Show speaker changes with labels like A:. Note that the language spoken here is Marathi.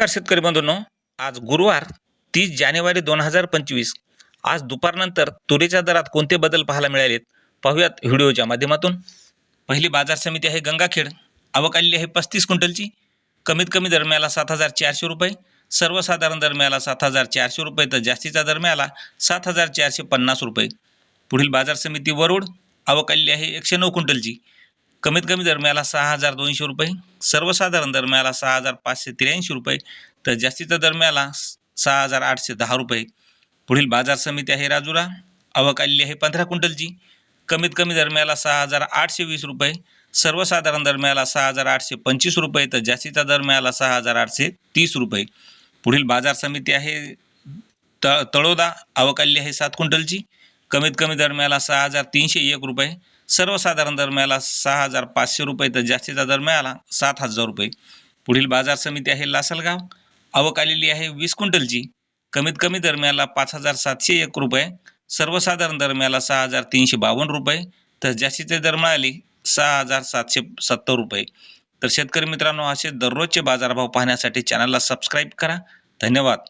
A: नमस्कार शेतकरी बंधूंनो. आज गुरुवार तीस जानेवारी दोन हजार पंचवीस. आज दुपारनंतर तुरीच्या दरात कोणते बदल पाहायला मिळालेत? पाहूयात व्हिडिओच्या माध्यमातून. पहिली बाजार समिती आहे गंगाखेड. आवक आलेली आहे पस्तीस क्विंटलची. कमीत कमी दर मिळाला सात हजार चारशे रुपये. सर्वसाधारण दर मिळाला सात हजार चारशे रुपये तर जास्तीचा दर मिळाला सात हजार चारशे पन्नास रुपये. पुढील बाजार समिती वरुड. आवक आलेली आहे एकशे नऊ क्विंटलची. कमीत कमी दरम्याला सहा हजार दोनशे रुपये सर्वसाधारण दरम्याला सहा हजार पाचशे त्र्याऐंशी रुपये तर जास्तीचा दरम्याला सहा हजार आठशे दहा रुपये. पुढील बाजार समिती आहे राजुरा आवक आलेली आहे पंधरा क्विंटलची. कमीत कमी दरम्याला सहा हजार आठशे वीस रुपये सर्वसाधारण दरम्याला सहा हजार आठशे पंचवीस रुपये तर जास्तीचा दरम्याला सहा हजार आठशे तीस रुपये. पुढील बाजार समिती आहे त तळोदा आवक आलेली आहे सात क्विंटलची. कमीत कमी दर मिळाला सहा हजार तीनशे एक रुपये सर्वसाधारण दर मिळाला सहा हजार पाचशे रुपये तर जास्तीचा दर मिळाला सात हजार रुपये. पुढील बाजार समिती आहे लासलगाव. आवक आलेली आहे वीस क्विंटलची. कमीत कमी दर मिळाला पाच हजार सातशे एक रुपये सर्वसाधारण दर मिळाला सहा हजार तीनशे बावन्न रुपये तर जास्तीचे दर मिळाले सहा हजार सातशे सत्तर रुपये. तर शेतकरी मित्रांनो असे दररोजचे बाजारभाव पाहण्यासाठी चॅनलला सबस्क्राईब करा. धन्यवाद.